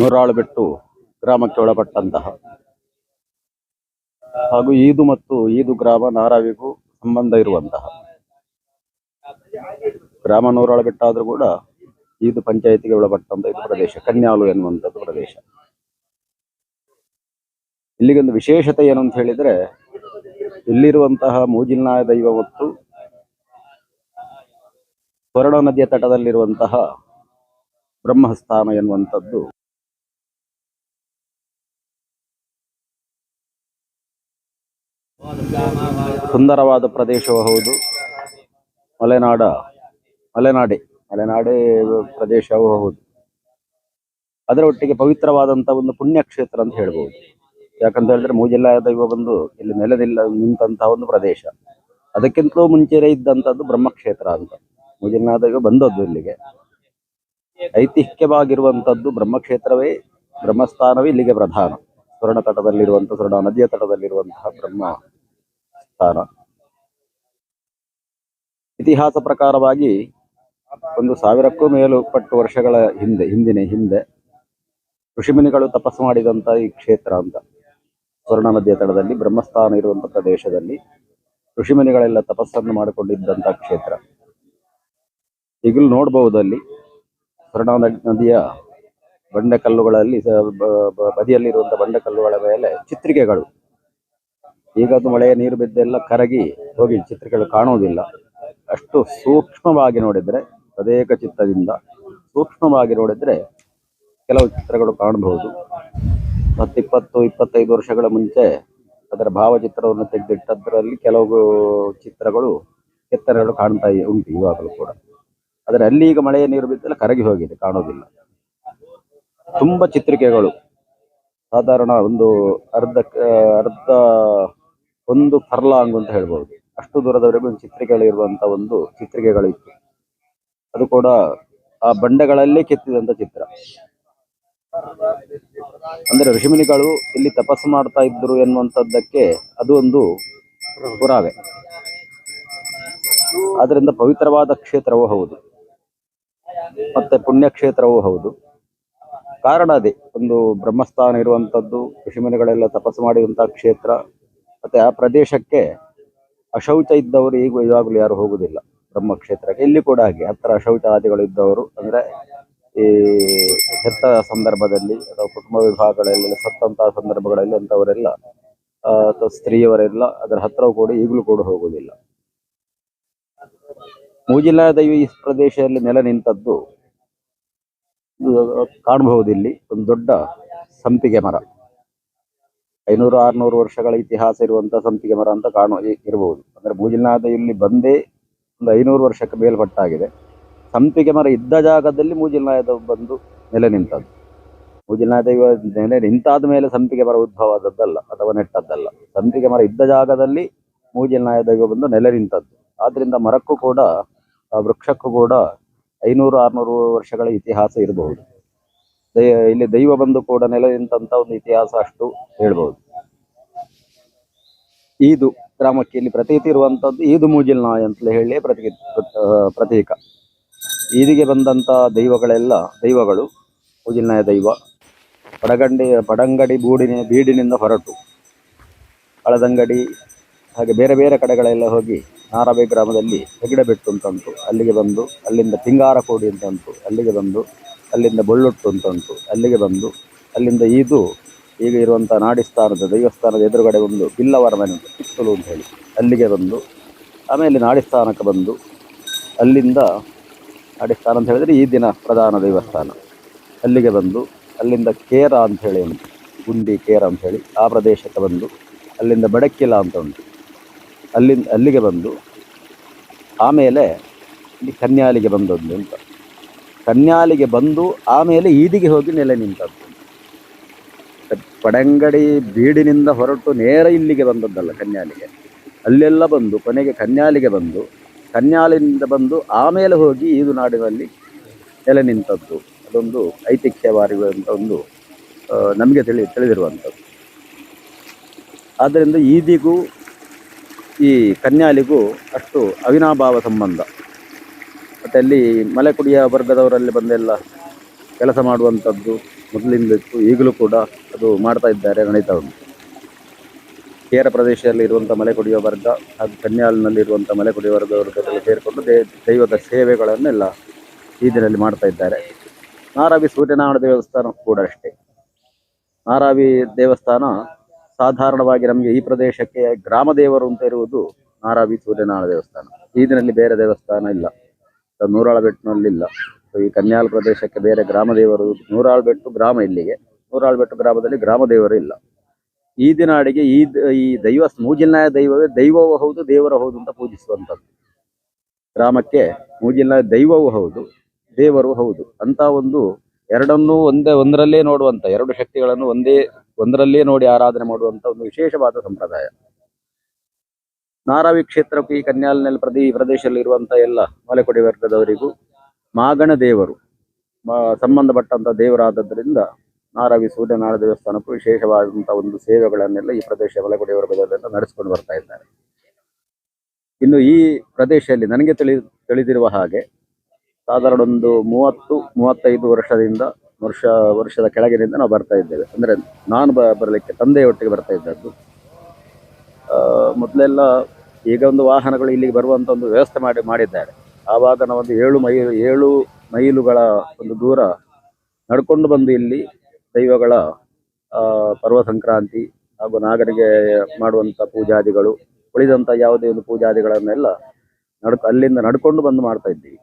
ನೂರಾಳು ಬೆಟ್ಟು ಗ್ರಾಮಕ್ಕೆ ಒಳಪಟ್ಟಂತಹ. ಹಾಗೂ ಈದು ಮತ್ತು ಈದು ಗ್ರಾಮ ನಾರಾವಿಗೂ ಸಂಬಂಧ ಇರುವಂತಹ. ಗ್ರಾಮ ನೂರಾಳು ಬೆಟ್ಟ ಆದರೂ ಕೂಡ ಈದು ಪಂಚಾಯತಿಗೆ ಒಳಪಟ್ಟಂತ ಇದು ಪ್ರದೇಶ, ಕನ್ಯಾಲು ಎನ್ನುವಂಥದ್ದು ಪ್ರದೇಶ. ಇಲ್ಲಿಗೊಂದು ವಿಶೇಷತೆ ಏನು ಅಂತ ಹೇಳಿದ್ರೆ, ಇಲ್ಲಿರುವಂತಹ ಮೂಜಿಲ್ನಾಯ ದೈವ ಮತ್ತು ಸ್ವರ್ಣ ನದಿಯ ತಟದಲ್ಲಿರುವಂತಹ ಬ್ರಹ್ಮಸ್ಥಾನ ಎನ್ನುವಂಥದ್ದು ಸುಂದರವಾದ ಪ್ರದೇಶವೂ ಹೌದು. ಮಲೆನಾಡ, ಮಲೆನಾಡೆ, ಮಲೆನಾಡೇ ಪ್ರದೇಶವೂ ಹೌದು. ಅದರ ಒಟ್ಟಿಗೆ ಪವಿತ್ರವಾದಂಥ ಒಂದು ಪುಣ್ಯಕ್ಷೇತ್ರ ಅಂತ ಹೇಳ್ಬೋದು. ಯಾಕಂತ ಹೇಳಿದ್ರೆ ಮೂಜಿಲ್ಲ ದೈವ ಬಂದು ಇಲ್ಲಿ ನೆಲದಿಲ್ಲ ನಿಂತಹ ಒಂದು ಪ್ರದೇಶ. ಅದಕ್ಕಿಂತಲೂ ಮುಂಚೆನೇ ಇದ್ದಂಥದ್ದು ಬ್ರಹ್ಮಕ್ಷೇತ್ರ ಅಂತ. ಮೂಜಿಲ್ಲಾದ ದೈವ ಬಂದದ್ದು ಇಲ್ಲಿಗೆ. ಐತಿಹ್ಯವಾಗಿರುವಂಥದ್ದು ಬ್ರಹ್ಮಕ್ಷೇತ್ರವೇ, ಬ್ರಹ್ಮಸ್ಥಾನವೇ ಇಲ್ಲಿಗೆ ಪ್ರಧಾನ. ಸ್ವರ್ಣ ತಟದಲ್ಲಿರುವಂತಹ ಸ್ವರ್ಣ ನದಿಯ ತಟದಲ್ಲಿರುವಂತಹ ಬ್ರಹ್ಮ. ಸ್ಥಾನ ಇತಿಹಾಸ ಪ್ರಕಾರವಾಗಿ ಒಂದು ಸಾವಿರಕ್ಕೂ ಮೇಲುಪಟ್ಟು ವರ್ಷಗಳ ಹಿಂದೆ, ಹಿಂದಿನ ಹಿಂದೆ ಋಷಿಮುನಿಗಳು ತಪಸ್ಸು ಮಾಡಿದಂತ ಈ ಕ್ಷೇತ್ರ ಅಂತ. ಸ್ವರ್ಣ ನದಿಯ ತಡದಲ್ಲಿ ಬ್ರಹ್ಮಸ್ಥಾನ ಇರುವಂತ ಪ್ರದೇಶದಲ್ಲಿ ಋಷಿಮುನಿಗಳೆಲ್ಲ ತಪಸ್ಸನ್ನು ಮಾಡಿಕೊಂಡಿದ್ದಂತ ಕ್ಷೇತ್ರ. ಈಗಲೂ ನೋಡಬಹುದು ಅಲ್ಲಿ ಸ್ವರ್ಣ ನದಿಯ ಬಂಡೆ ಕಲ್ಲುಗಳಲ್ಲಿ ಬ- ಬಂಡೆ ಕಲ್ಲುಗಳ ಮೇಲೆ ಚಿತ್ರಿಕೆಗಳು. ಈಗ ಅದು ಮಳೆಯ ನೀರು ಬಿದ್ದೆಲ್ಲ ಕರಗಿ ಹೋಗಿ ಚಿತ್ರಗಳು ಕಾಣುವುದಿಲ್ಲ. ಅಷ್ಟು ಸೂಕ್ಷ್ಮವಾಗಿ ನೋಡಿದರೆ, ತದೇಕ ಚಿತ್ತದಿಂದ ಸೂಕ್ಷ್ಮವಾಗಿ ನೋಡಿದರೆ ಕೆಲವು ಚಿತ್ರಗಳು ಕಾಣಬಹುದು. ಹತ್ತಿಪ್ಪತ್ತು, ಇಪ್ಪತ್ತೈದು ವರ್ಷಗಳ ಮುಂಚೆ ಅದರ ಭಾವಚಿತ್ರವನ್ನು ತೆಗೆದಿಟ್ಟದ್ರಲ್ಲಿ ಕೆಲವು ಚಿತ್ರಗಳು ಕೆತ್ತನೆಗಳು ಕಾಣ್ತಾ ಉಂಟು ಇವಾಗಲೂ ಕೂಡ. ಆದರೆ ಅಲ್ಲಿ ಈಗ ಮಳೆಯ ನೀರು ಬಿದ್ದೆಲ್ಲ ಕರಗಿ ಹೋಗಿದೆ ಕಾಣೋದಿಲ್ಲ ತುಂಬಾ ಚಿತ್ರಿಕೆಗಳು. ಸಾಧಾರಣ ಒಂದು ಅರ್ಧ ಅರ್ಧ ಒಂದು ಫರ್ಲಾಂಗ್ ಅಂತ ಹೇಳ್ಬೋದು. ಅಷ್ಟು ದೂರದವರೆಗೂ ಒಂದು ಚಿತ್ರಿಕೆಗಳಿರುವಂತ ಒಂದು ಚಿತ್ರಿಕೆಗಳಿತ್ತು. ಅದು ಕೂಡ ಆ ಬಂಡೆಗಳಲ್ಲೇ ಕೆತ್ತಿದಂತ ಚಿತ್ರ. ಅಂದ್ರೆ ಋಷಿಮುನಿಗಳು ಇಲ್ಲಿ ತಪಸ್ಸು ಮಾಡ್ತಾ ಇದ್ರು ಎನ್ನುವಂಥದ್ದಕ್ಕೆ ಅದು ಒಂದು ಪುರಾವೆ. ಅದರಿಂದ ಪವಿತ್ರವಾದ ಕ್ಷೇತ್ರವೂ ಹೌದು. ಮತ್ತೆ ಪುಣ್ಯಕ್ಷೇತ್ರವೂ ಹೌದು. ಕಾರಣ ಅದೇ. ಒಂದು ಬ್ರಹ್ಮಸ್ಥಾನ ಇರುವಂತದ್ದು ಋಷಿಮುನಿಗಳೆಲ್ಲ ತಪಸ್ಸು ಮಾಡಿದಂತಹ ಕ್ಷೇತ್ರ. ಮತ್ತೆ ಆ ಪ್ರದೇಶಕ್ಕೆ ಅಶೌಚ ಇದ್ದವರು ಈಗ ಇವಾಗಲೂ ಯಾರು ಹೋಗುದಿಲ್ಲ ಬ್ರಹ್ಮಕ್ಷೇತ್ರಕ್ಕೆ. ಇಲ್ಲಿ ಕೂಡ ಹಾಗೆ, ಹತ್ರ ಅಶೌಚ ಆದಿಗಳು ಇದ್ದವರು, ಅಂದ್ರೆ ಈ ಹೆತ್ತ ಸಂದರ್ಭದಲ್ಲಿ ಅಥವಾ ಕುಟುಂಬ ವಿಭಾಗಗಳಲ್ಲಿ ಸತ್ತಂತಹ ಸಂದರ್ಭಗಳಲ್ಲಿ ಅಂತವರೆಲ್ಲ ಅಥವಾ ಸ್ತ್ರೀಯವರೆಲ್ಲ ಅದರ ಹತ್ರ ಕೂಡ ಈಗಲೂ ಕೂಡ ಹೋಗುವುದಿಲ್ಲ ಮೂಜಿಲಾದ ಈ ಪ್ರದೇಶದಲ್ಲಿ ನೆಲೆ ನಿಂತದ್ದು ಕಾಣಬಹುದು ಇಲ್ಲಿ ಒಂದು ದೊಡ್ಡ ಸಂಪಿಗೆ ಮರ. ಐನೂರು, ಆರ್ನೂರು ವರ್ಷಗಳ ಇತಿಹಾಸ ಇರುವಂತಹ ಸಂಪಿಗೆ ಮರ ಅಂತ ಕಾಣು ಇರಬಹುದು ಅಂದ್ರೆ ಮೂಜಿಲ್ನಾದ ಇಲ್ಲಿ ಬಂದೇ ಒಂದು ಐನೂರು ವರ್ಷಕ್ಕೆ ಮೇಲ್ಪಟ್ಟಾಗಿದೆ. ಸಂಪಿಗೆ ಮರ ಇದ್ದ ಜಾಗದಲ್ಲಿ ಮೂಜಿಲ್ನಾಯದ ಬಂದು ನೆಲೆ ನಿಂತದ್ದು. ಮೂಜಿಲ್ನಾಯದ ನೆಲೆ ನಿಂತಾದ ಮೇಲೆ ಸಂಪಿಗೆ ಮರ ಉದ್ಭವ ಆದದ್ದಲ್ಲ ಅಥವಾ ನೆಟ್ಟದ್ದಲ್ಲ. ಸಂಪಿಗೆ ಮರ ಇದ್ದ ಜಾಗದಲ್ಲಿ ಮೂಜಿಲ್ನಾಯ ದೈವ ಬಂದು ನೆಲೆ ನಿಂತದ್ದು. ಆದ್ರಿಂದ ಮರಕ್ಕೂ ಕೂಡ ವೃಕ್ಷಕ್ಕೂ ಕೂಡ ಐನೂರು, ಆರ್ನೂರು ವರ್ಷಗಳ ಇತಿಹಾಸ ಇರಬಹುದು ಇಲ್ಲಿ ದೈವ ಬಂದು ಕೂಡ ನೆಲೆ ನಿಂತಂತ ಒಂದು ಇತಿಹಾಸ ಅಷ್ಟು ಹೇಳ್ಬಹುದು ಈದು ಗ್ರಾಮಕ್ಕೆ ಇಲ್ಲಿ ಪ್ರತೀತಿ ಇರುವಂತದ್ದು ಈದು ಮೂಜಿಲ್ ನಾಯಿ ಅಂತಲೇ ಹೇಳಿ ಪ್ರತೀ ಪ್ರತೀಕ. ಈದಿಗೆ ಬಂದಂತ ದೈವಗಳೆಲ್ಲ ದೈವಗಳು ಮೂಜಿಲ್ನಾಯ ದೈವ. ಪಡಗಂಡಿ ಪಡಂಗಡಿ ಬೂಡಿನ, ಬೀಡಿನಿಂದ ಹೊರಟು. ಹಳದಂಗಡಿ ಹಾಗೆ ಬೇರೆ ಬೇರೆ ಕಡೆಗಳೆಲ್ಲ ಹೋಗಿ ನಾರಬೆ ಗ್ರಾಮದಲ್ಲಿ ಹೆಗಡೆ ಬೆಟ್ಟು ಅಂತಂತು. ಅಲ್ಲಿಗೆ ಬಂದು, ಅಲ್ಲಿಂದ ತಿಂಗಾರ ಕೋಡಿ ಅಂತಂತು. ಅಲ್ಲಿಗೆ ಬಂದು ಅಲ್ಲಿಂದ ಬೊಳ್ಳುಟ್ಟು ಅಂತ ಉಂಟು. ಅಲ್ಲಿಗೆ ಬಂದು ಅಲ್ಲಿಂದ ಈದು ಈಗ ಇರುವಂಥ ನಾಡಿಸ್ಥಾನದ ದೇವಸ್ಥಾನದ ಎದುರುಗಡೆ ಒಂದು ಬಿಲ್ಲವರ ಮನೆ ಉಂಟು, ಕಿತ್ತಲು ಅಂತ ಹೇಳಿ. ಅಲ್ಲಿಗೆ ಬಂದು ಆಮೇಲೆ ನಾಡಿಸ್ಥಾನಕ್ಕೆ ಬಂದು ಅಲ್ಲಿಂದ ನಾಡಿಸ್ಥಾನ ಅಂತ ಹೇಳಿದರೆ ಈ ದಿನ ಪ್ರಧಾನ ದೇವಸ್ಥಾನ. ಅಲ್ಲಿಗೆ ಬಂದು ಅಲ್ಲಿಂದ ಕೇರ ಅಂತ ಹೇಳಿ ಉಂಟು, ಗುಂಡಿ ಕೇರ ಅಂತ ಹೇಳಿ ಆ ಪ್ರದೇಶಕ್ಕೆ ಬಂದು ಅಲ್ಲಿಂದ ಬಡಕಿಲ ಅಂತ ಉಂಟು. ಅಲ್ಲಿಂದ ಅಲ್ಲಿಗೆ ಬಂದು ಆಮೇಲೆ ಇಲ್ಲಿ ಕನ್ಯಾಲಿಗೆ ಬಂದದ್ದು ಅಂತ. ಕನ್ಯಾಲಿಗೆ ಬಂದು ಆಮೇಲೆ ಈದಿಗೆ ಹೋಗಿ ನೆಲೆ ನಿಂತದ್ದು. ಪಡಂಗಡಿ ಬೀಡಿನಿಂದ ಹೊರಟು ನೇರ ಇಲ್ಲಿಗೆ ಬಂದದ್ದಲ್ಲ ಕನ್ಯಾಲಿಗೆ. ಅಲ್ಲೆಲ್ಲ ಬಂದು ಕೊನೆಗೆ ಕನ್ಯಾಲಿಗೆ ಬಂದು, ಕನ್ಯಾಲಿನಿಂದ ಬಂದು ಆಮೇಲೆ ಹೋಗಿ ಈದು ನಾಡಿನಲ್ಲಿ ನೆಲೆ ನಿಂತದ್ದು. ಅದೊಂದು ಐತಿಹ್ಯವಾರಿರುವಂಥ ಒಂದು ನಮಗೆ ತಿಳಿ, ತಿಳಿದಿರುವಂಥದ್ದು. ಆದ್ದರಿಂದ ಈದಿಗೂ ಈ ಕನ್ಯಾಲಿಗೂ ಅಷ್ಟು ಅವಿನಾಭಾವ ಸಂಬಂಧ. ಮತ್ತು ಅಲ್ಲಿ ಮಲೆಕುಡಿಯ ವರ್ಗದವರಲ್ಲಿ ಬಂದೆಲ್ಲ ಕೆಲಸ ಮಾಡುವಂಥದ್ದು ಮೊದಲಿಂದ ಇತ್ತು. ಈಗಲೂ ಕೂಡ ಅದು ಮಾಡ್ತಾ ಇದ್ದಾರೆ ನಡೀತಾ ಉಂಟು ಕೇರ ಪ್ರದೇಶದಲ್ಲಿ ಇರುವಂಥ ಮಲೆ ಕುಡಿಯ ವರ್ಗ ಹಾಗೂ ಕನ್ಯಾಲ್ನಲ್ಲಿ ಇರುವಂಥ ಮಲೆ ಕುಡಿಯ ವರ್ಗದವರ ಜೊತೆಗೆ ಸೇರಿಕೊಂಡು ದೇ, ದೈವದ ಸೇವೆಗಳನ್ನೆಲ್ಲ ಈ ದಿನದಲ್ಲಿ ಮಾಡ್ತಾ ಇದ್ದಾರೆ. ನಾರಾವಿ ಸೂರ್ಯನಾರಾಯಣ ದೇವಸ್ಥಾನ ಕೂಡ ಅಷ್ಟೇ. ನಾರಾವಿ ದೇವಸ್ಥಾನ ಸಾಧಾರಣವಾಗಿ ನಮಗೆ ಈ ಪ್ರದೇಶಕ್ಕೆ ಗ್ರಾಮ ದೇವರು ಅಂತ ಇರುವುದು ನಾರಾವಿ ಸೂರ್ಯನಾರಾಯಣ ದೇವಸ್ಥಾನ. ಈ ದಿನಲ್ಲಿ ಬೇರೆ ದೇವಸ್ಥಾನ ಇಲ್ಲ. ಇಲ್ಲ ಸೊ, ಈ ಕನ್ಯಾಲ್ ಪ್ರದೇಶಕ್ಕೆ ಬೇರೆ ಗ್ರಾಮ ದೇವರು ನೂರಾಳ್ಬೆಟ್ಟು ಗ್ರಾಮ ಇಲ್ಲಿಗೆ. ನೂರಾಳ್ಬೆಟ್ಟು ಗ್ರಾಮದಲ್ಲಿ ಗ್ರಾಮ ದೇವರು ಇಲ್ಲ. ಈ ದಿನ ಅಡಿಗೆ ಈ ಈ ದೈವ, ಮೂಜಿಲ್ನಾಯ ದೈವವೇ ದೈವವೂ ಹೌದು, ದೇವರ ಹೌದು ಅಂತ ಪೂಜಿಸುವಂಥದ್ದು. ಗ್ರಾಮಕ್ಕೆ ಮೂಜಿಲ್ನಾಯ ದೈವವೂ ಹೌದು, ದೇವರು ಹೌದು. ಅಂತ ಒಂದು ಎರಡನ್ನೂ ಒಂದೇ, ಒಂದರಲ್ಲೇ ನೋಡುವಂತ ಎರಡು ಶಕ್ತಿಗಳನ್ನು ಒಂದೇ, ಒಂದರಲ್ಲೇ ನೋಡಿ ಆರಾಧನೆ ಮಾಡುವಂತ ಒಂದು ವಿಶೇಷವಾದ ಸಂಪ್ರದಾಯ. ನಾರಾವಿ ಕ್ಷೇತ್ರಕ್ಕೂ ಈ ಕನ್ಯಾಲ್ನಲ್ಲಿ ಈ ಪ್ರದೇಶದಲ್ಲಿ ಇರುವಂತಹ ಎಲ್ಲ ಮಲೆಕೊಡೆ ವರ್ಗದವರಿಗೂ ಮಾಗಣ ದೇವರು, ಮ- ಸಂಬಂಧಪಟ್ಟಂತ ದೇವರಾದದ್ರಿಂದ ನಾರಾವಿ ಸೂರ್ಯನಾರಾಯಣ ದೇವಸ್ಥಾನಕ್ಕೂ ವಿಶೇಷವಾದಂತಹ ಒಂದು ಸೇವೆಗಳನ್ನೆಲ್ಲ ಈ ಪ್ರದೇಶ ಮಲೆಕೊಡಿ ವರ್ಗದವರೆಲ್ಲ ನಡೆಸಿಕೊಂಡು ಬರ್ತಾ ಇದ್ದಾರೆ. ಇನ್ನು ಈ ಪ್ರದೇಶದಲ್ಲಿ ನನಗೆ ತಿಳಿ ತಿಳಿದಿರುವ ಹಾಗೆ ಸಾಧಾರಣ ಒಂದು ಮೂವತ್ತು, ಮೂವತ್ತೈದು ವರ್ಷದಿಂದ ವರ್ಷ, ವರ್ಷದ ಕೆಳಗಿನಿಂದ ನಾವು ಬರ್ತಾ ಇದ್ದೇವೆ. ಅಂದ್ರೆ ನಾನು ಬರಲಿಕ್ಕೆ ತಂದೆಯ ಒಟ್ಟಿಗೆ ಬರ್ತಾ ಇದ್ದದ್ದು. ಮೊದಲೆಲ್ಲ ಈಗ ಒಂದು ವಾಹನಗಳು ಇಲ್ಲಿಗೆ ಬರುವಂತ ಒಂದು ವ್ಯವಸ್ಥೆ ಮಾಡಿ ಮಾಡಿದ್ದಾರೆ. ಆವಾಗ ನಾವೊಂದು ಏಳು ಮೈ, ಏಳು ಮೈಲುಗಳ ಒಂದು ದೂರ ನಡ್ಕೊಂಡು ಬಂದು ಇಲ್ಲಿ ದೈವಗಳ ಪರ್ವ ಸಂಕ್ರಾಂತಿ ಹಾಗೂ ನಾಗರಿಗೆ ಮಾಡುವಂತ ಪೂಜಾದಿಗಳು, ಉಳಿದಂತ ಯಾವುದೇ ಒಂದು ಪೂಜಾದಿಗಳನ್ನೆಲ್ಲ ನಡ್ಕ, ಅಲ್ಲಿಂದ ನಡ್ಕೊಂಡು ಬಂದು ಮಾಡ್ತಾ ಇದ್ದೀವಿ.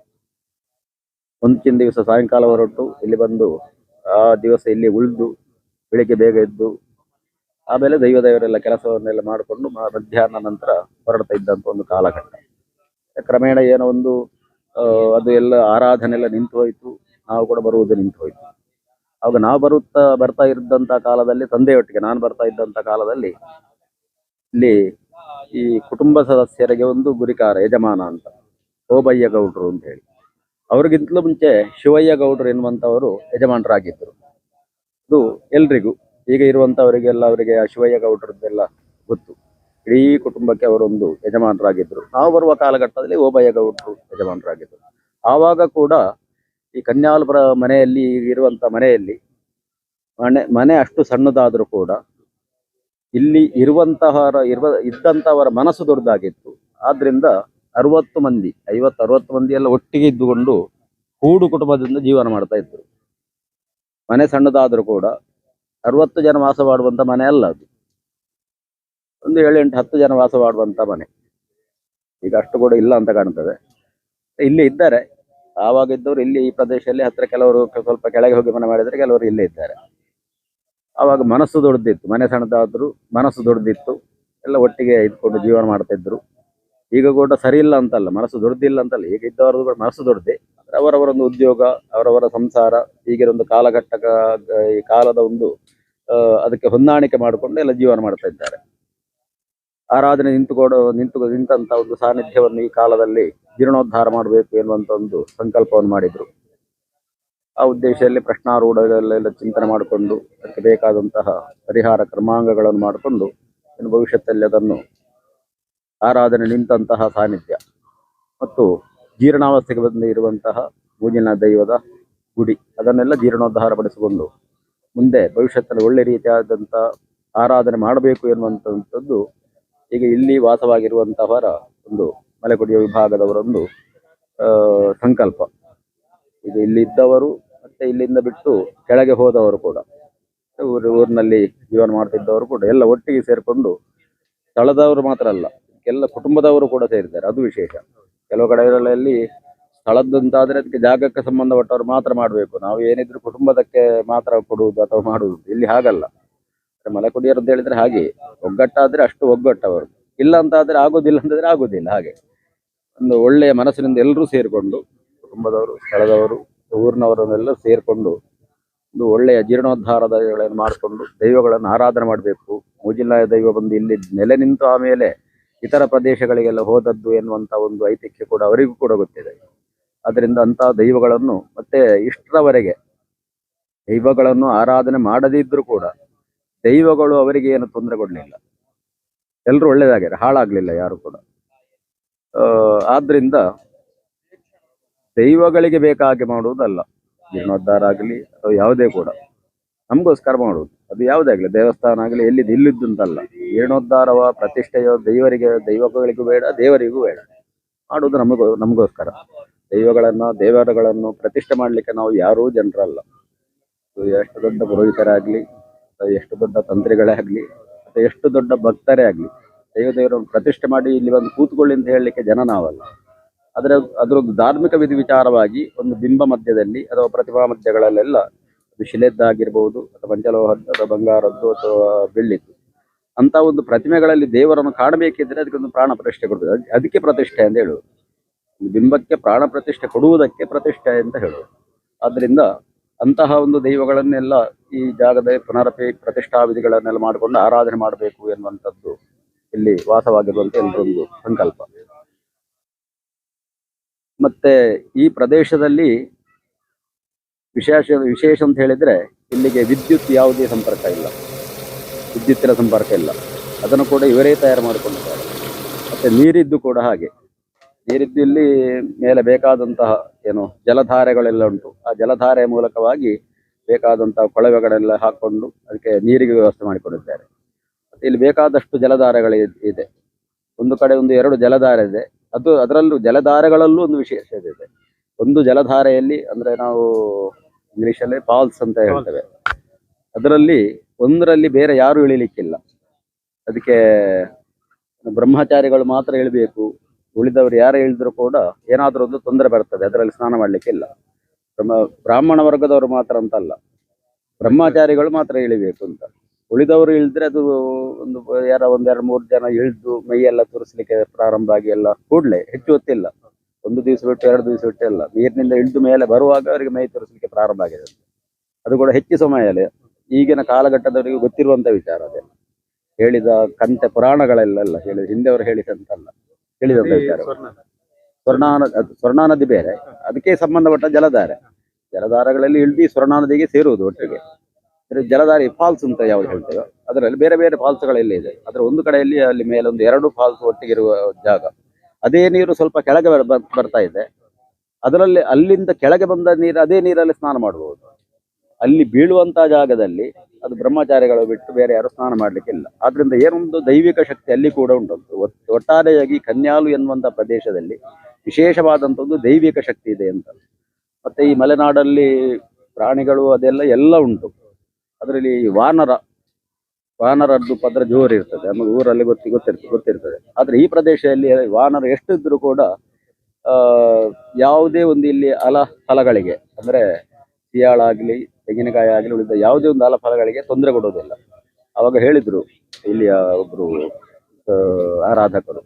ಮುಂಚಿನ ದಿವಸ ಸಾಯಂಕಾಲ ಹೊರಟು ಇಲ್ಲಿ ಬಂದು ಆ ದಿವಸ ಇಲ್ಲಿ ಉಳಿದು, ಬೆಳಿಗ್ಗೆ ಬೇಗ ಎದ್ದು ಆಮೇಲೆ ದೈವ ದೇವರೆಲ್ಲ ಕೆಲಸವನ್ನೆಲ್ಲ ಮಾಡಿಕೊಂಡು ಮಧ್ಯಾಹ್ನ ನಂತರ ಹೊರಡ್ತಾ ಇದ್ದಂಥ ಒಂದು ಕಾಲಘಟ್ಟ. ಕ್ರಮೇಣ ಏನೋ ಒಂದು ಅದು ಎಲ್ಲ ಆರಾಧನೆ ಎಲ್ಲ ನಿಂತು ಹೋಯ್ತು. ನಾವು ಕೂಡ ಬರುವುದು ನಿಂತು ಹೋಯ್ತು. ಆವಾಗ ನಾವು ಬರುತ್ತಾ, ಬರ್ತಾ ಇದ್ದಂತ ಕಾಲದಲ್ಲಿ, ತಂದೆಯೊಟ್ಟಿಗೆ ನಾನು ಬರ್ತಾ ಇದ್ದಂತ ಕಾಲದಲ್ಲಿ, ಇಲ್ಲಿ ಈ ಕುಟುಂಬ ಸದಸ್ಯರಿಗೆ ಒಂದು ಗುರಿಕಾರ, ಯಜಮಾನ ಅಂತ ಓಬಯ್ಯ ಗೌಡ್ರು ಅಂತ ಹೇಳಿ. ಅವ್ರಿಗಿಂತಲೂ ಮುಂಚೆ ಶಿವಯ್ಯ ಗೌಡ್ರು ಎನ್ನುವಂತವರು ಯಜಮಾನರಾಗಿದ್ದರು. ಇದು ಎಲ್ರಿಗೂ ಈಗ ಇರುವಂತವರಿಗೆಲ್ಲ ಅವರಿಗೆ ಶಿವಯ್ಯ ಗೌಡರದ್ದೆಲ್ಲ ಗೊತ್ತು. ಇಡೀ ಕುಟುಂಬಕ್ಕೆ ಅವರೊಂದು ಯಜಮಾನರಾಗಿದ್ದರು ನಾವು ಬರುವ ಕಾಲಘಟ್ಟದಲ್ಲಿ ಓಬಯ್ಯ ಗೌಡರು ಯಜಮಾನರಾಗಿದ್ದರು ಆವಾಗ ಕೂಡ ಈ ಕನ್ಯಾಲ್ಪುರ ಮನೆಯಲ್ಲಿ ಇರುವಂತ ಮನೆಯಲ್ಲಿ ಮನೆ ಮನೆ ಅಷ್ಟು ಸಣ್ಣದಾದರೂ ಕೂಡ ಇಲ್ಲಿ ಇರುವಂತಹ, ಇರುವ ಇದ್ದಂತವರ ಮನಸ್ಸು ದೊಡ್ಡದಾಗಿತ್ತು. ಆದ್ರಿಂದ ಅರವತ್ತು ಮಂದಿ, ಐವತ್ತು, ಅರವತ್ತು ಮಂದಿ ಎಲ್ಲ ಒಟ್ಟಿಗೆ ಇದ್ದುಕೊಂಡು ಕೂಡು ಕುಟುಂಬದಿಂದ ಜೀವನ ಮಾಡ್ತಾ ಇದ್ರು. ಮನೆ ಸಣ್ಣದಾದರೂ ಕೂಡ ಅರವತ್ತು ಜನ ವಾಸ ಮಾಡುವಂಥ ಮನೆ ಅಲ್ಲ ಅದು. ಒಂದು ಏಳು, ಎಂಟು, ಹತ್ತು ಜನ ವಾಸ ಮಾಡುವಂಥ ಮನೆ. ಈಗ ಅಷ್ಟು ಕೂಡ ಇಲ್ಲ ಅಂತ ಕಾಣ್ತದೆ. ಇಲ್ಲಿ ಇದ್ದಾರೆ. ಆವಾಗ ಇದ್ದವರು ಇಲ್ಲಿ ಈ ಪ್ರದೇಶದಲ್ಲಿ ಹತ್ರ ಕೆಲವರು ಸ್ವಲ್ಪ ಕೆಳಗೆ ಹೋಗಿ ಮನೆ ಮಾಡಿದರೆ ಕೆಲವರು ಇಲ್ಲೇ ಇದ್ದಾರೆ. ಆವಾಗ ಮನಸ್ಸು ದೊಡ್ಡದಿತ್ತು ಮನೆ ಸಣ್ಣದಾದ್ರು ಮನಸ್ಸು ದೊಡ್ಡದಿತ್ತು ಎಲ್ಲ ಒಟ್ಟಿಗೆ ಇದ್ಕೊಂಡು ಜೀವನ ಮಾಡ್ತಿದ್ರು. ಈಗ ಕೂಡ ಸರಿ ಇಲ್ಲ ಅಂತಲ್ಲ, ಮನಸ್ಸು ದೊಡ್ಡದಿಲ್ಲ ಅಂತಲ್ಲ. ಈಗ ಇದ್ದವರು ಕೂಡ ಮನಸ್ಸು ದೊಡ್ಡದೆ ಅವರವರೊಂದು ಅವರವರ ಉದ್ಯೋಗ, ಅವರವರ ಸಂಸಾರ ಈಗಿನ ಒಂದು ಕಾಲಘಟ್ಟ ಈ ಕಾಲದ ಒಂದು ಅದಕ್ಕೆ ಹೊಂದಾಣಿಕೆ ಮಾಡಿಕೊಂಡು ಎಲ್ಲ ಜೀವನ ಮಾಡ್ತಾ ಇದ್ದಾರೆ. ಆರಾಧನೆ ನಿಂತುಕೊಡೋ, ನಿಂತು ನಿಂತಹ ಒಂದು ಸಾನ್ನಿಧ್ಯವನ್ನು ಈ ಕಾಲದಲ್ಲಿ ಜೀರ್ಣೋದ್ಧಾರ ಮಾಡಬೇಕು ಎನ್ನುವಂತ ಒಂದು ಸಂಕಲ್ಪವನ್ನು ಮಾಡಿದ್ರು. ಆ ಉದ್ದೇಶದಲ್ಲಿ ಪ್ರಶ್ನಾರೂಢಗಳೆಲ್ಲ ಚಿಂತನೆ ಮಾಡಿಕೊಂಡು ಅದಕ್ಕೆ ಬೇಕಾದಂತಹ ಪರಿಹಾರ ಕ್ರಮಾಂಗಗಳನ್ನು ಮಾಡಿಕೊಂಡು ಇನ್ನು ಭವಿಷ್ಯದಲ್ಲಿ ಅದನ್ನು ಆರಾಧನೆ ನಿಂತಹ ಸಾನ್ನಿಧ್ಯ ಮತ್ತು ಜೀರ್ಣಾವಸ್ಥೆಗೆ ಬಂದು ಇರುವಂತಹ ಮೂಜಿನ ದೈವದ ಗುಡಿ, ಅದನ್ನೆಲ್ಲ ಜೀರ್ಣೋದ್ಧಾರ ಪಡಿಸಿಕೊಂಡು ಮುಂದೆ ಭವಿಷ್ಯದಲ್ಲಿ ಒಳ್ಳೆ ರೀತಿಯಾದಂಥ ಆರಾಧನೆ ಮಾಡಬೇಕು ಎನ್ನುವಂಥದ್ದು ಈಗ ಇಲ್ಲಿ ವಾಸವಾಗಿರುವಂತಹವರ ಒಂದು ಮಲೆಕುಡಿಯ ವಿಭಾಗದವರೊಂದು ಸಂಕಲ್ಪ. ಇದು ಇಲ್ಲಿ ಇದ್ದವರು ಮತ್ತೆ ಇಲ್ಲಿಂದ ಬಿಟ್ಟು ಕೆಳಗೆ ಹೋದವರು ಕೂಡ. ಊರು, ಊರಿನಲ್ಲಿ ಜೀವನ ಮಾಡ್ತಿದ್ದವರು ಕೂಡ ಎಲ್ಲ ಒಟ್ಟಿಗೆ ಸೇರಿಕೊಂಡು ಸ್ಥಳದವರು ಮಾತ್ರ ಅಲ್ಲ ಎಲ್ಲ ಕುಟುಂಬದವರು ಕೂಡ ಸೇರಿದ್ದಾರೆ. ಅದು ವಿಶೇಷ. ಕೆಲವು ಕಡೆಗಳಲ್ಲಿ ಸ್ಥಳದ್ದಂತಾದ್ರೆ ಅದಕ್ಕೆ ಜಾಗಕ್ಕೆ ಸಂಬಂಧಪಟ್ಟವರು ಮಾತ್ರ ಮಾಡಬೇಕು. ನಾವು ಏನಿದ್ರು ಕುಟುಂಬದಕ್ಕೆ ಮಾತ್ರ ಕೊಡುವುದು ಅಥವಾ ಮಾಡುವುದು. ಇಲ್ಲಿ ಹಾಗಲ್ಲ. ಮಲೆಕುಡಿಯರು ಅಂತ ಹೇಳಿದ್ರೆ ಹಾಗೆ. ಒಗ್ಗಟ್ಟಾದ್ರೆ ಅಷ್ಟು ಒಗ್ಗಟ್ಟವರು. ಇಲ್ಲ ಅಂತ ಆದ್ರೆ ಆಗೋದಿಲ್ಲ ಅಂತಂದ್ರೆ ಆಗೋದಿಲ್ಲ. ಹಾಗೆ. ಒಂದು ಒಳ್ಳೆಯ ಮನಸ್ಸಿನಿಂದ ಎಲ್ಲರೂ ಸೇರಿಕೊಂಡು, ಕುಟುಂಬದವರು, ಸ್ಥಳದವರು, ಊರಿನವರನ್ನೆಲ್ಲ ಸೇರಿಕೊಂಡು, ಒಂದು ಒಳ್ಳೆಯ ಜೀರ್ಣೋದ್ಧಾರಗಳನ್ನು ಮಾಡಿಕೊಂಡು, ದೈವಗಳನ್ನು ಆರಾಧನೆ ಮಾಡಬೇಕು. ಮೂಜಿಲ್ಲಾಯ ದೈವ ಬಂದು ಇಲ್ಲಿ ನೆಲೆ ನಿಂತು ಆಮೇಲೆ ಇತರ ಪ್ರದೇಶಗಳಿಗೆಲ್ಲ ಹೋದದ್ದು ಎನ್ನುವಂತ ಒಂದು ಐತಿಹ್ಯ ಕೂಡ ಅವರಿಗೂ ಕೂಡ ಗೊತ್ತಿದೆ. ಅದರಿಂದ ಅಂತ ದೈವಗಳನ್ನು ಮತ್ತೆ ಇಷ್ಟರವರೆಗೆ ದೈವಗಳನ್ನು ಆರಾಧನೆ ಮಾಡದಿದ್ರೂ ಕೂಡ ದೈವಗಳು ಅವರಿಗೆ ಏನು ತೊಂದರೆ ಕೊಡಲಿಲ್ಲ. ಎಲ್ಲರೂ ಒಳ್ಳೇದಾಗ್ಯಾರ, ಹಾಳಾಗ್ಲಿಲ್ಲ ಯಾರು ಕೂಡ. ಆದ್ರಿಂದ ದೈವಗಳಿಗೆ ಬೇಕಾಗಿ ಮಾಡುವುದಲ್ಲ. ಜೀರ್ಣೋದ್ಧಾರ ಆಗಲಿ ಅಥವಾ ಯಾವುದೇ ಕೂಡ. ನಮಗೋಸ್ಕರ ಮಾಡುವುದು. ಅದು ಯಾವುದೇ ಆಗಲಿ, ದೇವಸ್ಥಾನ ಆಗಲಿ ಎಲ್ಲಿದ್ದು ಇಲ್ಲಿದ್ದು ಅಂತಲ್ಲ. ಜೀರ್ಣೋದ್ಧಾರವ, ಪ್ರತಿಷ್ಠೆಯೋ, ದೈವರಿಗೆ, ದೈವಗಳಿಗೂ ಬೇಡ, ದೇವರಿಗೂ ಬೇಡ. ಮಾಡುವುದು ನಮಗೋ, ನಮಗೋಸ್ಕರ. ದೈವಗಳನ್ನು, ದೇವರುಗಳನ್ನು ಪ್ರತಿಷ್ಠೆ ಮಾಡ್ಲಿಕ್ಕೆ ನಾವು ಯಾರೂ ಜನರಲ್ಲ. ಎಷ್ಟು ದೊಡ್ಡ ಪುರೋಹಿತರಾಗ್ಲಿ ಎಷ್ಟು ದೊಡ್ಡ ತಂತ್ರಿಗಳೇ ಆಗಲಿ, ಅಥವಾ ಎಷ್ಟು ದೊಡ್ಡ ಭಕ್ತರೇ ಆಗಲಿ, ದೈವ ದೇವರನ್ನು ಪ್ರತಿಷ್ಠೆ ಮಾಡಿ ಇಲ್ಲಿ ಒಂದು ಕೂತ್ಕೊಳ್ಳಿ ಅಂತ ಹೇಳಲಿಕ್ಕೆ ಜನ ನಾವಲ್ಲ. ಅದರ ಅದರ ಧಾರ್ಮಿಕ ವಿಧಿ ವಿಚಾರವಾಗಿ ಒಂದು ಬಿಂಬ ಮಧ್ಯದಲ್ಲಿ ಅಥವಾ ಪ್ರತಿಮಾ ಮಧ್ಯಗಳಲ್ಲೆಲ್ಲ ಅದು ಶಿಲೆದ್ದಾಗಿರ್ಬೋದು, ಅಥವಾ ಪಂಚಲೋಹದ್ದು ಅಥವಾ ಬಂಗಾರದ್ದು, ಅಥವಾ ಬೆಳ್ಳಿದ್ದು ಅಂತ ಒಂದು ಪ್ರತಿಮೆಗಳಲ್ಲಿ ದೇವರನ್ನು ಕಾಣಬೇಕಿದ್ರೆ ಅದಕ್ಕೊಂದು ಪ್ರಾಣ ಪ್ರತಿಷ್ಠೆ ಕೊಡ್ತದೆ ಅದಕ್ಕೆ ಪ್ರತಿಷ್ಠೆ ಅಂತ ಹೇಳುವುದು. ಬಿಂಬಕ್ಕೆ ಪ್ರಾಣ ಪ್ರತಿಷ್ಠೆ ಕೊಡುವುದಕ್ಕೆ ಪ್ರತಿಷ್ಠೆ ಅಂತ ಹೇಳೋದು. ಆದ್ದರಿಂದ ಅಂತಹ ಒಂದು ದೈವಗಳನ್ನೆಲ್ಲ ಈ ಜಾಗದ ಪುನರಪಿ ಪ್ರತಿಷ್ಠಾ ವಿಧಿಗಳನ್ನೆಲ್ಲ ಮಾಡಿಕೊಂಡು ಆರಾಧನೆ ಮಾಡಬೇಕು ಎನ್ನುವಂಥದ್ದು ಇಲ್ಲಿ ವಾಸವಾಗಿರುವಂತ ಎಲ್ಲರೊಂದು ಸಂಕಲ್ಪ. ಮತ್ತೆ ಈ ಪ್ರದೇಶದಲ್ಲಿ ವಿಶೇಷ ವಿಶೇಷ ಅಂತ ಹೇಳಿದ್ರೆ ಇಲ್ಲಿಗೆ ವಿದ್ಯುತ್ ಯಾವುದೇ ಸಂಪರ್ಕ ಇಲ್ಲ. ವಿದ್ಯುತ್ತಿನ ಸಂಪರ್ಕ ಇಲ್ಲ. ಅದನ್ನು ಕೂಡ ಇವರೇ ತಯಾರು ಮಾಡಿಕೊಂಡಿದ್ದಾರೆ. ಮತ್ತೆ ನೀರಿದ್ದು ಕೂಡ ಹಾಗೆ. ನೀರಿದ್ದು ಇಲ್ಲಿ ಮೇಲೆ ಬೇಕಾದಂತಹ ಏನು ಜಲಧಾರೆಗಳೆಲ್ಲ ಉಂಟು. ಆ ಜಲಧಾರೆ ಮೂಲಕವಾಗಿ ಬೇಕಾದಂತಹ ಕೊಳವೆಗಳೆಲ್ಲ ಹಾಕೊಂಡು ಅದಕ್ಕೆ ನೀರಿಗೆ ವ್ಯವಸ್ಥೆ ಮಾಡಿಕೊಂಡಿದ್ದಾರೆ. ಮತ್ತೆ ಇಲ್ಲಿ ಬೇಕಾದಷ್ಟು ಜಲಧಾರೆಗಳು ಇದೆ. ಒಂದು ಕಡೆ ಒಂದು ಎರಡು ಜಲಧಾರೆ ಇದೆ. ಅದು ಅದರಲ್ಲೂ ಜಲಧಾರೆಗಳಲ್ಲೂ ಒಂದು ವಿಶೇಷತೆ ಇದೆ. ಒಂದು ಜಲಧಾರೆಯಲ್ಲಿ ಅಂದ್ರೆ ನಾವು ಇಂಗ್ಲಿಷಲ್ಲಿ ಫಾಲ್ಸ್ ಅಂತ ಹೇಳ್ತೇವೆ. ಅದರಲ್ಲಿ ಒಂದರಲ್ಲಿ ಬೇರೆ ಯಾರು ಇಳಿಲಿಕ್ಕಿಲ್ಲ. ಅದಕ್ಕೆ ಬ್ರಹ್ಮಚಾರಿಗಳು ಮಾತ್ರ ಇಳಬೇಕು. ಉಳಿದವರು ಯಾರೇ ಇಳಿದ್ರು ಕೂಡ ಏನಾದರೂ ಒಂದು ತೊಂದರೆ ಬರ್ತದೆ, ಅದರಲ್ಲಿ ಸ್ನಾನ ಮಾಡ್ಲಿಕ್ಕೆ ಇಲ್ಲ. ಬ್ರಹ್ಮ, ಬ್ರಾಹ್ಮಣ ವರ್ಗದವರು ಮಾತ್ರ ಅಂತಲ್ಲ. ಬ್ರಹ್ಮಚಾರಿಗಳು ಮಾತ್ರ ಇಳಿಬೇಕು ಅಂತ. ಉಳಿದವರು ಇಳಿದ್ರೆ ಅದು ಒಂದು ಯಾರ ಒಂದೆರಡು ಮೂರು ಜನ ಇಳಿದು ಮೈಯೆಲ್ಲ ತುರಿಸ್ಲಿಕ್ಕೆ ಪ್ರಾರಂಭ ಆಗಿ ಎಲ್ಲ ಕೂಡಲೇ, ಹೆಚ್ಚು ಹೊತ್ತಿಲ್ಲ. ಒಂದು ದಿವಸ ಬಿಟ್ಟು ಎರಡು ದಿವಸ ಬಿಟ್ಟು ಎಲ್ಲ, ನೀರಿನಿಂದ ಇಳಿದು ಮೇಲೆ ಬರುವಾಗ ಅವರಿಗೆ ಮೈ ತುರಿಸ್ಲಿಕ್ಕೆ ಪ್ರಾರಂಭ ಆಗಿದೆ. ಅದು ಕೂಡ ಹೆಚ್ಚು ಸಮಯ ಅಲ್ಲ. ಈಗಿನ ಕಾಲಘಟ್ಟದವರಿಗೆ ಗೊತ್ತಿರುವಂತ ವಿಚಾರ ಅದೆಲ್ಲ. ಹೇಳಿದ ಕಂತೆ ಪುರಾಣಗಳೆಲ್ಲ ಹೇಳಿದ ಹಿಂದೆ ಅವರು ಹೇಳಿದಂತಲ್ಲ. ಹೇಳಿದಂತ ವಿಚಾರ ಸ್ವರ್ಣಾ ನದಿ. ಸ್ವರ್ಣಾ ನದಿ ಬೇರೆ. ಅದಕ್ಕೆ ಸಂಬಂಧಪಟ್ಟ ಜಲಧಾರೆ. ಜಲಧಾರಗಳಲ್ಲಿ ಇಳಿದು ಸ್ವರ್ಣಾ ನದಿಗೆ ಸೇರುವುದು ಒಟ್ಟಿಗೆ. ಜಲಧಾರೆ ಫಾಲ್ಸ್ ಅಂತ ಯಾವ್ದು ಹೇಳ್ತೇವೆ ಅದರಲ್ಲಿ ಬೇರೆ ಬೇರೆ ಫಾಲ್ಸ್ಗಳೆಲ್ಲ ಇದೆ. ಅದರ ಒಂದು ಕಡೆಯಲ್ಲಿ ಅಲ್ಲಿ ಮೇಲೆ ಒಂದು ಎರಡು ಫಾಲ್ಸ್ ಒಟ್ಟಿಗೆ ಇರುವ ಜಾಗ. ಅದೇ ನೀರು ಸ್ವಲ್ಪ ಕೆಳಗೆ ಬರ್- ಬರ್- ಬರ್ತಾ ಇದೆ. ಅದರಲ್ಲಿ ಅಲ್ಲಿಂದ ಕೆಳಗೆ ಬಂದ ನೀರು ಅದೇ ನೀರಲ್ಲಿ ಸ್ನಾನ ಮಾಡಬಹುದು ಅಲ್ಲಿ ಬೀಳುವಂತಹ ಜಾಗದಲ್ಲಿ ಅದು ಬ್ರಹ್ಮಚಾರಿಗಳು ಬಿಟ್ಟು ಬೇರೆ ಯಾರು ಸ್ನಾನ ಮಾಡ್ಲಿಕ್ಕಿಲ್ಲ ಆದ್ರಿಂದ ಏನೊಂದು ದೈವಿಕ ಶಕ್ತಿ ಅಲ್ಲಿ ಕೂಡ ಉಂಟು. ಒಟ್- ಒಟ್ಟಾರೆಯಾಗಿ ಕನ್ಯಾಲು ಎನ್ನುವಂತ ಪ್ರದೇಶದಲ್ಲಿ ವಿಶೇಷವಾದಂತ ಒಂದು ದೈವಿಕ ಶಕ್ತಿ ಇದೆ ಅಂತ. ಮತ್ತೆ ಈ ಮಲೆನಾಡಲ್ಲಿ ಪ್ರಾಣಿಗಳು ಅದೆಲ್ಲ ಎಲ್ಲ ಉಂಟು. ಅದರಲ್ಲಿ ವಾನರ, ವಾನರದ್ದು ಪದ್ರ ಜೋರು ಇರ್ತದೆ. ನಮಗೆ ಊರಲ್ಲಿ ಗೊತ್ತಿ ಗೊತ್ತಿರ್ತದೆ ಗೊತ್ತಿರ್ತದೆ. ಆದ್ರೆ ಈ ಪ್ರದೇಶದಲ್ಲಿ ವಾನರ ಎಷ್ಟಿದ್ರು ಕೂಡ ಯಾವುದೇ ಒಂದು ಇಲ್ಲಿ ಅಲ ಫಲಗಳಿಗೆ ಅಂದ್ರೆ ಸಿಯಾಳ ಆಗ್ಲಿ ತೆಂಗಿನಕಾಯಿ ಆಗಲಿ ಉಳಿದ ಯಾವುದೇ ಒಂದು ಆಲಫಲಗಳಿಗೆ ತೊಂದರೆ ಕೊಡೋದಿಲ್ಲ ಅವಾಗ ಹೇಳಿದ್ರು ಇಲ್ಲಿಯ ಒಬ್ರು ಆರಾಧಕರು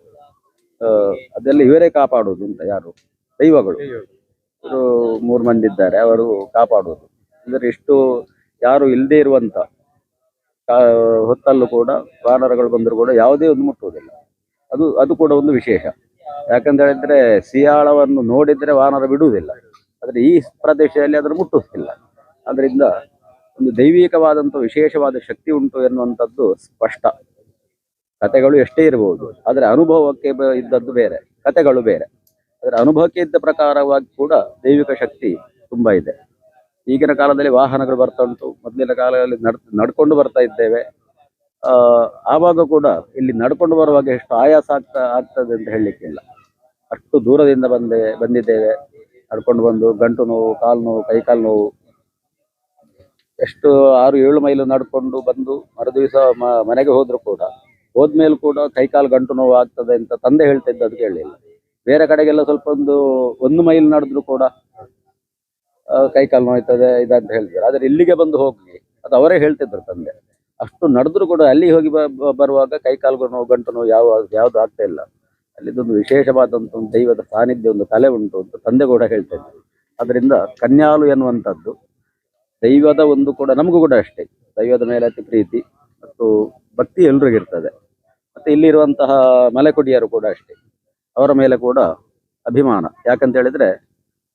ಅದೆಲ್ಲ ಇವರೇ ಕಾಪಾಡುವುದು ಅಂತ ಯಾರು, ದೈವಗಳು. ಇವರು ಮೂರು ಮಂದಿ ಇದ್ದಾರೆ, ಅವರು ಕಾಪಾಡೋದು ಅಂದರೆ ಎಷ್ಟು ಯಾರು ಇಲ್ಲದೆ ಇರುವಂತ ಹೊತ್ತಲ್ಲೂ ಕೂಡ ವಾನರಗಳು ಬಂದರೂ ಕೂಡ ಯಾವುದೇ ಒಂದು ಮುಟ್ಟುವುದಿಲ್ಲ. ಅದು ಅದು ಕೂಡ ಒಂದು ವಿಶೇಷ. ಯಾಕಂತ ಹೇಳಿದ್ರೆ, ಸಿಯಾಳವನ್ನು ನೋಡಿದ್ರೆ ವಾನರ ಬಿಡುವುದಿಲ್ಲ. ಆದ್ರೆ ಈ ಪ್ರದೇಶದಲ್ಲಿ ಅದನ್ನು ಮುಟ್ಟುವುದಿಲ್ಲ. ಅದರಿಂದ ಒಂದು ದೈವಿಕವಾದಂಥ ವಿಶೇಷವಾದ ಶಕ್ತಿ ಉಂಟು ಎನ್ನುವಂಥದ್ದು ಸ್ಪಷ್ಟ. ಕತೆಗಳು ಎಷ್ಟೇ ಇರಬಹುದು ಆದ್ರೆ ಅನುಭವಕ್ಕೆ ಇದ್ದದ್ದು ಬೇರೆ ಕತೆಗಳು ಬೇರೆ. ಅದರ ಅನುಭವಕ್ಕೆ ಇದ್ದ ಪ್ರಕಾರವಾಗಿ ಕೂಡ ದೈವಿಕ ಶಕ್ತಿ ತುಂಬಾ ಇದೆ. ಈಗಿನ ಕಾಲದಲ್ಲಿ ವಾಹನಗಳು ಬರ್ತಾ ಉಂಟು, ಮೊದಲಿನ ಕಾಲದಲ್ಲಿ ನಡ್, ನಡ್ಕೊಂಡು ಬರ್ತಾ ಇದ್ದೇವೆ. ಆವಾಗ ಕೂಡ ಇಲ್ಲಿ ನಡ್ಕೊಂಡು ಬರುವಾಗ ಎಷ್ಟು ಆಯಾಸ ಆಗ್ತಾ, ಆಗ್ತದೆ ಅಂತ ಹೇಳಲಿಕ್ಕಿಲ್ಲ ಅಷ್ಟು ದೂರದಿಂದ ಬಂದೆ, ಬಂದಿದ್ದೇವೆ. ನಡ್ಕೊಂಡು ಬಂದು ಗಂಟು ನೋವು, ಕಾಲು ನೋವು, ಕೈಕಾಲು ನೋವು ಎಷ್ಟು ಆರು ಏಳು ಮೈಲು ನಡ್ಕೊಂಡು ಬಂದು ಮರುದಿವಸ ಮನೆಗೆ ಹೋದ್ರು ಕೂಡ, ಹೋದ್ಮೇಲೆ ಕೂಡ ಕೈಕಾಲು ಗಂಟು ನೋವು ಆಗ್ತದೆ ಅಂತ ತಂದೆ ಹೇಳ್ತಿದ್ದು ಅದು ಕೇಳಲಿಲ್ಲ. ಬೇರೆ ಕಡೆಗೆಲ್ಲ ಸ್ವಲ್ಪ ಒಂದು ಒಂದು ಮೈಲ್ ನಡೆದ್ರು ಕೂಡ ಕೈಕಾಲು ನೋಯ್ತದೆ ಇದಂತ ಹೇಳಿದ್ರು ಆದ್ರೆ ಇಲ್ಲಿಗೆ ಬಂದು ಹೋಗಿ, ಅದು ಅವರೇ ಹೇಳ್ತಿದ್ರು ತಂದೆ. ಅಷ್ಟು ನಡೆದ್ರು ಕೂಡ ಅಲ್ಲಿ ಹೋಗಿ ಬರುವಾಗ ಕೈಕಾಲು ನೋವು, ಗಂಟು ನೋವು ಯಾವ, ಯಾವ್ದು ಆಗ್ತಾ ಇಲ್ಲ. ಅಲ್ಲಿದೊಂದು ವಿಶೇಷವಾದಂತ ಒಂದು ದೈವದ ಸಾನ್ನಿಧ್ಯ, ಒಂದು ಕಲೆ ಉಂಟು ಅಂತ ತಂದೆ ಕೂಡ ಹೇಳ್ತಾ ಇದ್ರು ಅದರಿಂದ ಕನ್ಯಾಲು ಎನ್ನುವಂಥದ್ದು ದೈವದ ಒಂದು ಕೂಡ, ನಮಗೂ ಕೂಡ ಅಷ್ಟೇ. ದೈವದ ಮೇಲೆ ಅತಿ ಪ್ರೀತಿ ಮತ್ತು ಭಕ್ತಿ ಎಲ್ರಿಗೂ ಇರ್ತದೆ. ಮತ್ತೆ ಇಲ್ಲಿರುವಂತಹ ಮಲೆಕುಡಿಯರು ಕೂಡ ಅಷ್ಟೇ. ಅವರ ಮೇಲೆ ಕೂಡ ಅಭಿಮಾನ. ಯಾಕಂತ ಹೇಳಿದ್ರೆ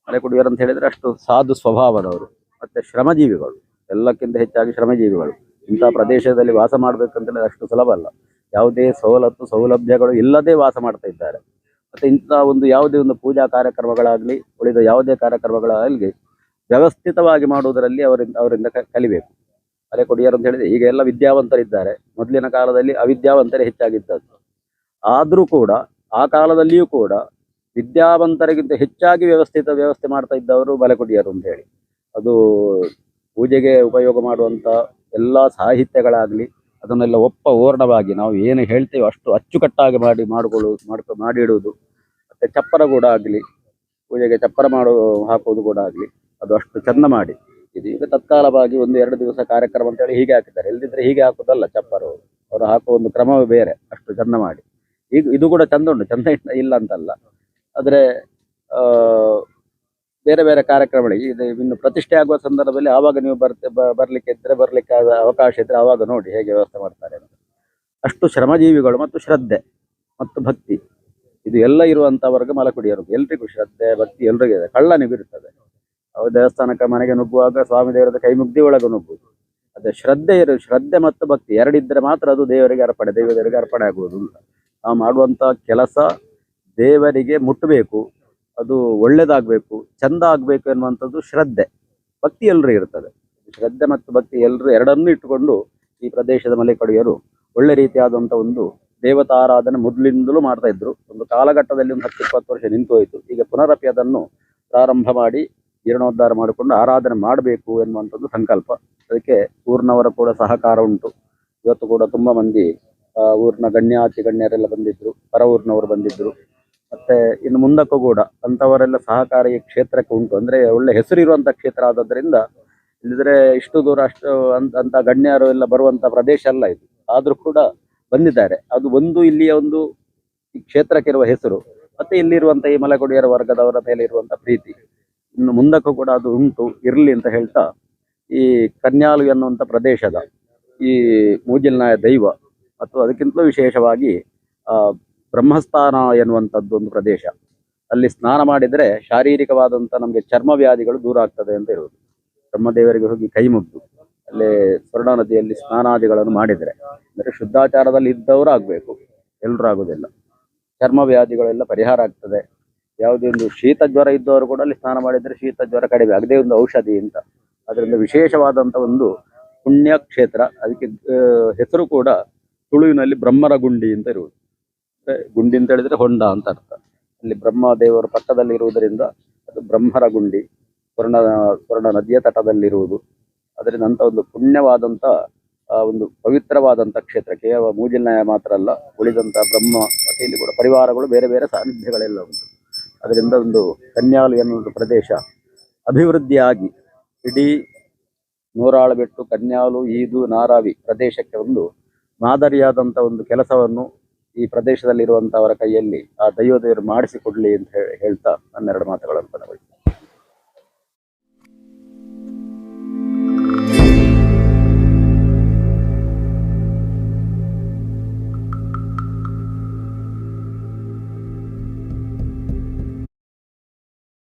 ಮಲೆಕುಡಿಯರು ಅಂತ ಹೇಳಿದ್ರೆ ಅಷ್ಟು ಸಾಧು ಸ್ವಭಾವದವರು, ಮತ್ತೆ ಶ್ರಮಜೀವಿಗಳು. ಎಲ್ಲಕ್ಕಿಂತ ಹೆಚ್ಚಾಗಿ ಶ್ರಮಜೀವಿಗಳು. ಇಂತಹ ಪ್ರದೇಶದಲ್ಲಿ ವಾಸ ಮಾಡ್ಬೇಕಂತೇಳಿ ಅಷ್ಟು ಸುಲಭ ಅಲ್ಲ. ಯಾವುದೇ ಸವಲತ್ತು, ಸೌಲಭ್ಯಗಳು ಇಲ್ಲದೆ ವಾಸ ಮಾಡ್ತಾ ಇದ್ದಾರೆ. ಮತ್ತೆ ಇಂತಹ ಒಂದು ಯಾವುದೇ ಒಂದು ಪೂಜಾ ಕಾರ್ಯಕ್ರಮಗಳಾಗ್ಲಿ, ಉಳಿದ ಯಾವುದೇ ಕಾರ್ಯಕ್ರಮಗಳಾಗಲಿ ವ್ಯವಸ್ಥಿತವಾಗಿ ಮಾಡುವುದರಲ್ಲಿ ಅವರಿಂದ ಅವರಿಂದ ಕಲಿಬೇಕು. ಅಲೆ ಕೊಡಿಯರು ಅಂತ ಹೇಳಿದ್ರೆ ಈಗ ಎಲ್ಲ ವಿದ್ಯಾವಂತರಿದ್ದಾರೆ. ಮೊದಲಿನ ಕಾಲದಲ್ಲಿ ಅವಿದ್ಯಾವಂತರೇ ಹೆಚ್ಚಾಗಿದ್ದದ್ದು. ಆದರೂ ಕೂಡ, ಆ ಕಾಲದಲ್ಲಿಯೂ ಕೂಡ ವಿದ್ಯಾವಂತರಿಗಿಂತ ಹೆಚ್ಚಾಗಿ ವ್ಯವಸ್ಥಿತ ವ್ಯವಸ್ಥೆ ಮಾಡ್ತಾ ಇದ್ದವರು ಬಲೆಕೊಡಿಯರು ಅಂತ ಹೇಳಿ. ಅದು ಪೂಜೆಗೆ ಉಪಯೋಗ ಮಾಡುವಂಥ ಎಲ್ಲ ಸಾಹಿತ್ಯಗಳಾಗ್ಲಿ, ಅದನ್ನೆಲ್ಲ ಒಪ್ಪ ಓರ್ಣವಾಗಿ ನಾವು ಏನು ಹೇಳ್ತೇವೆ ಅಷ್ಟು ಅಚ್ಚುಕಟ್ಟಾಗಿ ಮಾಡಿ ಮಾಡಿಕೊಳ್ಳುವುದು ಮಾಡ್ಕೊ, ಮಾಡಿಡುವುದು. ಮತ್ತು ಚಪ್ಪರ ಕೂಡ ಆಗಲಿ, ಪೂಜೆಗೆ ಚಪ್ಪರ ಮಾಡೋ, ಹಾಕುವುದು ಕೂಡ ಆಗಲಿ. ಅದು ಅಷ್ಟು ಚಂದ ಮಾಡಿ. ಇದು ಈಗ ತತ್ಕಾಲವಾಗಿ ಒಂದು ಎರಡು ದಿವಸ ಕಾರ್ಯಕ್ರಮ ಅಂತೇಳಿ ಹೀಗೆ ಹಾಕಿದ್ದಾರೆ. ಇಲ್ದಿದ್ರೆ ಹೀಗೆ ಹಾಕೋದಲ್ಲ ಚಪ್ಪರು. ಅವರು ಹಾಕುವ ಒಂದು ಕ್ರಮವೇ ಬೇರೆ. ಅಷ್ಟು ಚಂದ ಮಾಡಿ. ಈಗ ಇದು ಕೂಡ ಚಂದ ಉಂಟು. ಚಂದ ಇಲ್ಲ- ಅಂತಲ್ಲ. ಆದ್ರೆ ಬೇರೆ ಬೇರೆ ಕಾರ್ಯಕ್ರಮಗಳಿಗೆ ಇದು ಇನ್ನು ಪ್ರತಿಷ್ಠೆ ಆಗುವ ಸಂದರ್ಭದಲ್ಲಿ ಆವಾಗ ನೀವು ಬರ್ತೆ ಬರ್ಲಿಕ್ಕೆ ಇದ್ರೆ ಬರ್ಲಿಕ್ಕೆ ಅವಕಾಶ ಇದ್ರೆ ಆವಾಗ ನೋಡಿ ಹೇಗೆ ವ್ಯವಸ್ಥೆ ಮಾಡ್ತಾರೆ ಅಂತ. ಅಷ್ಟು ಶ್ರಮಜೀವಿಗಳು ಮತ್ತು ಶ್ರದ್ಧೆ ಮತ್ತು ಭಕ್ತಿ. ಇದು ಎಲ್ಲ ಇರುವಂತ ವರ್ಗ ಮಲಕುಡಿಯರು. ಎಲ್ರಿಗೂ ಶ್ರದ್ಧೆ, ಭಕ್ತಿ ಎಲ್ರಿಗೂ ಇದೆ. ಕಳ್ಳನಿಗೂ ಇರ್ತದೆ. ಅವು ದೇವಸ್ಥಾನಕ್ಕೆ ಮನೆಗೆ ನುಗ್ಗುವಾಗ ಸ್ವಾಮಿ ದೇವರದ ಕೈ ಮುಗ್ದಿ ಒಳಗೆ ನುಗ್ಗುವುದು. ಅದೇ ಶ್ರದ್ಧೆ ಇರು, ಶ್ರದ್ಧೆ ಮತ್ತು ಭಕ್ತಿ ಎರಡಿದ್ರೆ ಮಾತ್ರ ಅದು ದೇವರಿಗೆ ಅರ್ಪಣೆ ದೇವರಿಗೆ ಅರ್ಪಣೆ ಆಗುವುದು ನಾವು ಮಾಡುವಂಥ ಕೆಲಸ ದೇವರಿಗೆ ಮುಟ್ಟಬೇಕು, ಅದು ಒಳ್ಳೇದಾಗಬೇಕು, ಚಂದ ಆಗಬೇಕು ಎನ್ನುವಂಥದ್ದು ಶ್ರದ್ಧೆ. ಭಕ್ತಿ ಎಲ್ಲರೂ ಇರ್ತದೆ. ಶ್ರದ್ಧೆ ಮತ್ತು ಭಕ್ತಿ ಎಲ್ಲರೂ ಎರಡನ್ನೂ ಇಟ್ಟುಕೊಂಡು ಈ ಪ್ರದೇಶದ ಮಲೆಕಡಿಯರು ಒಳ್ಳೆ ರೀತಿಯಾದಂಥ ಒಂದು ದೇವತಾರಾಧನೆ ಮೊದಲಿಂದಲೂ ಮಾಡ್ತಾ ಇದ್ರು. ಒಂದು ಕಾಲಘಟ್ಟದಲ್ಲಿ ಒಂದು ಹತ್ತು ಇಪ್ಪತ್ತು ವರ್ಷ ನಿಂತು ಹೋಯಿತು. ಈಗ ಪುನರಪಿ ಅದನ್ನು ಪ್ರಾರಂಭ ಮಾಡಿ ಜೀರ್ಣೋದ್ಧಾರ ಮಾಡಿಕೊಂಡು ಆರಾಧನೆ ಮಾಡಬೇಕು ಎನ್ನುವಂಥದ್ದು ಸಂಕಲ್ಪ. ಅದಕ್ಕೆ ಊರಿನವರ ಕೂಡ ಸಹಕಾರ ಉಂಟು. ಇವತ್ತು ಕೂಡ ತುಂಬಾ ಮಂದಿ ಊರಿನ ಗಣ್ಯಾತಿ ಗಣ್ಯರೆಲ್ಲ ಬಂದಿದ್ರು, ಪರ ಊರಿನವರು ಬಂದಿದ್ರು. ಮತ್ತೆ ಇನ್ನು ಮುಂದಕ್ಕೂ ಕೂಡ ಅಂಥವರೆಲ್ಲ ಸಹಕಾರ ಈ ಕ್ಷೇತ್ರಕ್ಕೆ ಉಂಟು. ಅಂದ್ರೆ ಒಳ್ಳೆ ಹೆಸರು ಇರುವಂತಹ ಕ್ಷೇತ್ರ ಆದದ್ದರಿಂದ ಇಲ್ಲಿದ್ರೆ ಇಷ್ಟು ದೂರ ಅಷ್ಟು ಅಂತ ಗಣ್ಯರು ಎಲ್ಲ ಬರುವಂತ ಪ್ರದೇಶ ಅಲ್ಲ ಇದು. ಆದರೂ ಕೂಡ ಬಂದಿದ್ದಾರೆ. ಅದು ಒಂದು ಇಲ್ಲಿಯ ಒಂದು ಕ್ಷೇತ್ರಕ್ಕಿರುವ ಹೆಸರು. ಮತ್ತೆ ಇಲ್ಲಿರುವಂತ ಈ ಮಲೆಕೊಡಿಯರ ವರ್ಗದವರ ಮೇಲೆ ಇರುವಂತ ಪ್ರೀತಿ. ಇನ್ನು ಮುಂದಕ್ಕೂ ಕೂಡ ಅದು ಉಂಟು, ಇರ್ಲಿ ಅಂತ ಹೇಳ್ತಾ ಈ ಕನ್ಯಾಲು ಎನ್ನುವಂಥ ಪ್ರದೇಶದ ಈ ಮೂಜಿಲ್ನಾಯ ದೈವ. ಮತ್ತು ಅದಕ್ಕಿಂತಲೂ ವಿಶೇಷವಾಗಿ ಬ್ರಹ್ಮಸ್ಥಾನ ಎನ್ನುವಂಥದ್ದು ಒಂದು ಪ್ರದೇಶ. ಅಲ್ಲಿ ಸ್ನಾನ ಮಾಡಿದರೆ ಶಾರೀರಿಕವಾದಂಥ ನಮಗೆ ಚರ್ಮ ವ್ಯಾಧಿಗಳು ದೂರ ಆಗ್ತದೆ ಅಂತ ಇರುವುದು. ಬ್ರಹ್ಮದೇವರಿಗೆ ಹೋಗಿ ಕೈ ಮುಗ್ದು, ಅಲ್ಲಿ ಸ್ವರ್ಣ ನದಿಯಲ್ಲಿ ಸ್ನಾನಾದಿಗಳನ್ನು ಮಾಡಿದರೆ. ಅಂದರೆ ಶುದ್ಧಾಚಾರದಲ್ಲಿ ಇದ್ದವರು ಆಗಬೇಕು ಎಲ್ಲರೂ ಆಗೋದಿಲ್ಲ. ಚರ್ಮ ವ್ಯಾಧಿಗಳೆಲ್ಲ ಪರಿಹಾರ ಆಗ್ತದೆ. ಯಾವುದೇ ಒಂದು ಶೀತ ಜ್ವರ ಇದ್ದವರು ಕೂಡ ಅಲ್ಲಿ ಸ್ನಾನ ಮಾಡಿದರೆ ಶೀತ ಜ್ವರ ಕಡಿಮೆ. ಅಗದೇ ಒಂದು ಔಷಧಿ ಅಂತ. ಅದರಿಂದ ವಿಶೇಷವಾದಂತ ಒಂದು ಪುಣ್ಯ ಕ್ಷೇತ್ರ. ಅದಕ್ಕೆ ಹೆಸರು ಕೂಡ ತುಳುವಿನಲ್ಲಿ ಬ್ರಹ್ಮರ ಗುಂಡಿ ಅಂತ ಇರುವುದು. ಗುಂಡಿ ಅಂತ ಹೇಳಿದ್ರೆ ಹೊಂಡ ಅಂತ ಅರ್ಥ. ಅಲ್ಲಿ ಬ್ರಹ್ಮ ದೇವರು ಪಕ್ಕದಲ್ಲಿ ಇರುವುದರಿಂದ ಅದು ಬ್ರಹ್ಮರ ಗುಂಡಿ ಸ್ವರ್ಣ ಸ್ವರ್ಣ ನದಿಯ ತಟದಲ್ಲಿರುವುದು. ಅದರಿಂದ ಅಂತ ಒಂದು ಪುಣ್ಯವಾದಂತ ಒಂದು ಪವಿತ್ರವಾದಂತ ಕ್ಷೇತ್ರ. ಕೇವಲ ಮೂಜಿಲ್ನಾಯ ಮಾತ್ರ ಅಲ್ಲ ಉಳಿದಂತ ಬ್ರಹ್ಮ, ಮತ್ತೆ ಇಲ್ಲಿ ಕೂಡ ಪರಿವಾರಗಳು ಬೇರೆ ಬೇರೆ ಸಾನ್ನಿಧ್ಯಗಳೆಲ್ಲ ಉಂಟು. ಅದರಿಂದ ಒಂದು ಕನ್ಯಾಲು ಎನ್ನುವ ಪ್ರದೇಶ ಅಭಿವೃದ್ಧಿಯಾಗಿ ಇಡೀ ನೂರಾಳಬೆಟ್ಟು ಕನ್ಯಾಲು, ಈದು, ನಾರಾವಿ ಪ್ರದೇಶಕ್ಕೆ ಒಂದು ಮಾದರಿಯಾದಂಥ ಒಂದು ಕೆಲಸವನ್ನು ಈ ಪ್ರದೇಶದಲ್ಲಿರುವಂಥವರ ಕೈಯಲ್ಲಿ ಆ ದೈವದೇವರು ಮಾಡಿಸಿಕೊಡಲಿ ಅಂತ ಹೇಳಿ ಹೇಳ್ತಾ ನನ್ನೆರಡು ಮಾತುಗಳನ್ನು ಕೊನೆಗೊಳಿಸ್ತೇನೆ.